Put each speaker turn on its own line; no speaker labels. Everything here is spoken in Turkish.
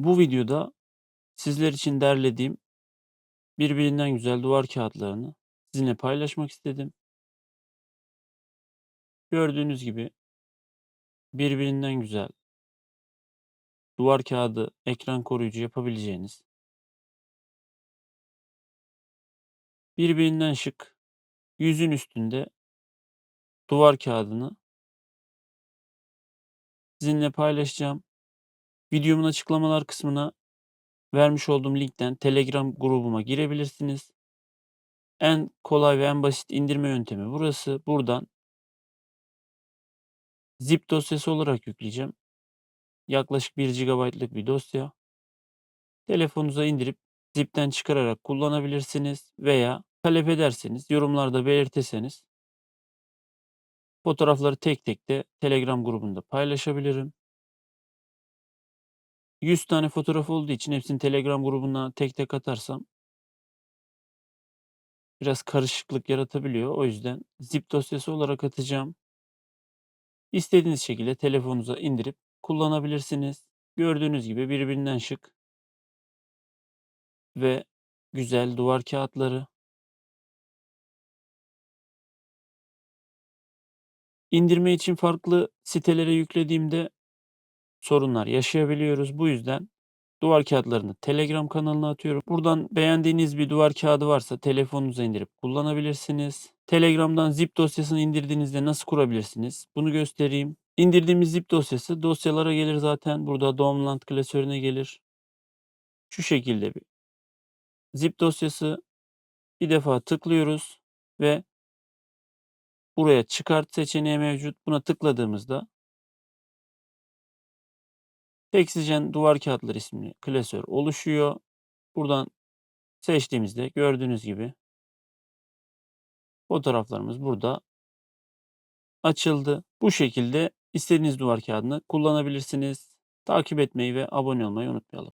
Bu videoda sizler için derlediğim birbirinden güzel duvar kağıtlarını sizinle paylaşmak istedim. Gördüğünüz gibi birbirinden güzel duvar kağıdı ekran koruyucu yapabileceğiniz birbirinden şık yüzün üstünde duvar kağıdını sizinle paylaşacağım. Videomun açıklamalar kısmına vermiş olduğum linkten Telegram grubuma girebilirsiniz. En kolay ve en basit indirme yöntemi burası. Buradan zip dosyası olarak yükleyeceğim. Yaklaşık 1 GB'lık bir dosya. Telefonunuza indirip zipten çıkararak kullanabilirsiniz veya talep ederseniz yorumlarda belirtirseniz fotoğrafları tek tek de Telegram grubunda paylaşabilirim. 100 tane fotoğraf olduğu için hepsini Telegram grubuna tek tek atarsam biraz karışıklık yaratabiliyor. O yüzden zip dosyası olarak atacağım. İstediğiniz şekilde telefonunuza indirip kullanabilirsiniz. Gördüğünüz gibi birbirinden şık ve güzel duvar kağıtları. İndirme için farklı sitelere yüklediğimde sorunlar yaşayabiliyoruz. Bu yüzden duvar kağıtlarını Telegram kanalına atıyorum. Buradan beğendiğiniz bir duvar kağıdı varsa telefonunuza indirip kullanabilirsiniz. Telegram'dan zip dosyasını indirdiğinizde nasıl kurabilirsiniz? Bunu göstereyim. İndirdiğimiz zip dosyası dosyalara gelir zaten. Burada Download klasörüne gelir. Şu şekilde bir zip dosyası. Bir defa tıklıyoruz ve buraya çıkart seçeneği mevcut. Buna tıkladığımızda Texigen duvar kağıtları isimli klasör oluşuyor. Buradan seçtiğimizde gördüğünüz gibi fotoğraflarımız burada açıldı. Bu şekilde istediğiniz duvar kağıdını kullanabilirsiniz. Takip etmeyi ve abone olmayı unutmayalım.